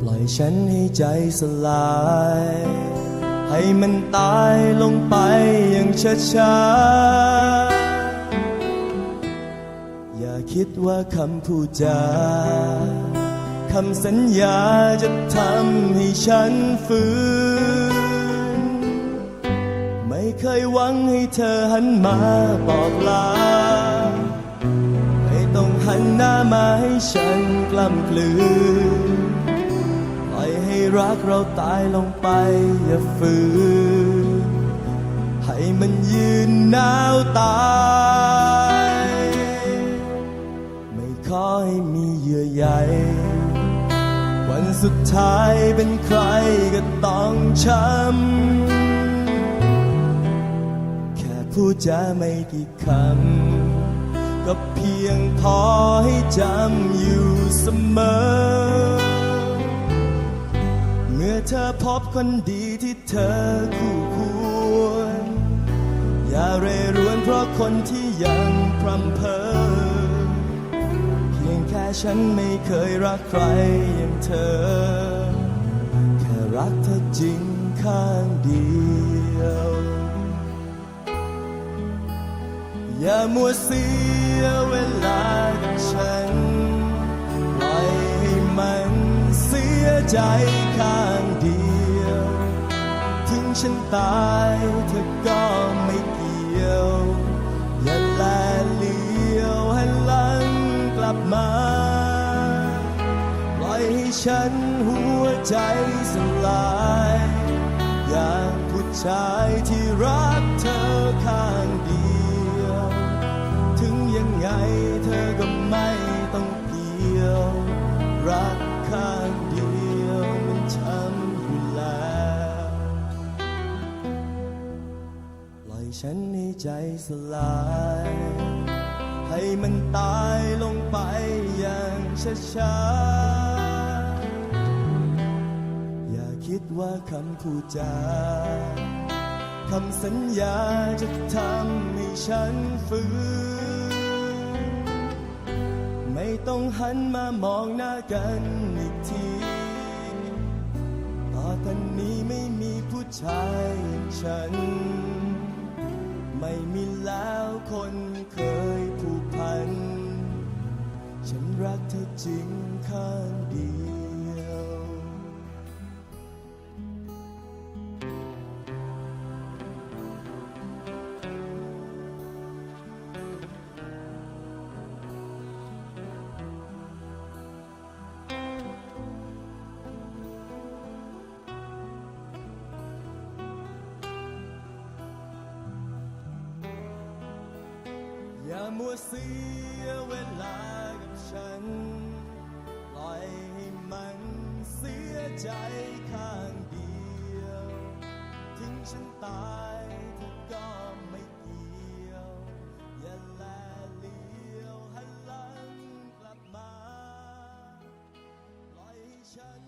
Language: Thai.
ปล่อยฉันให้ใจสลาย ให้มันตายลงไปอย่างช้าๆ อย่าคิดว่าคำพูดจาคำสัญญาจะทำให้ฉันฟื้น ไม่เคยหวังให้เธอหันมาบอกลา ไม่ต้องหันหน้ามาให้ฉันกล้ำกลืนปล่อยให้รักเราตายลงไปอย่าฝืน ให้มันยืนหนาวตาย ไม่ขอให้มีเยื่อใยวันสุดท้ายเป็นใครก็ต้องช้ำ พูดจาไม่กี่คำ ก็เพียงพอให้จำอยู่เสมอ เมื่อเธอพบคนดีที่เธอคู่ควร อย่าเรรวนเพราะคนที่ยังพรำเพอ เพียงแค่ฉันไม่เคยรักใครอย่างเธอ แค่รักเธอจริงข้างเดียว อย่ามัวเสียเวลากับฉันปล่อยให้มันเสียใจข้างเดียว ถึงฉันตายเธอก็ไม่เกี่ยว อย่าแลเลี้ยวหันหลังกลับมา ปล่อยให้ฉันหัวใจสลาย อย่างผู้ชายที่รัก ฉันให้ใจสลาย ให้มันตายลงไปอย่างช้าๆ อย่าคิดว่าคำพูดจาคำสัญญาจะทำให้ฉันฟื้น ไม่ต้องหันมามองหน้ากันอีกทีต่อจากนี้ไม่มีผู้ชายอย่างฉัน ไม่มีแล้วคนเคยผูกพัน ฉันรักเธอจริงข้างเดียว อย่ามัวเสียเวลากับฉัน ปล่อยให้มันเสียใจข้างเดียว ถึงฉันตายเธอก็ไม่เกี่ยว อย่าแลเลียวหันหลังกลับมา ปล่อยให้ฉัน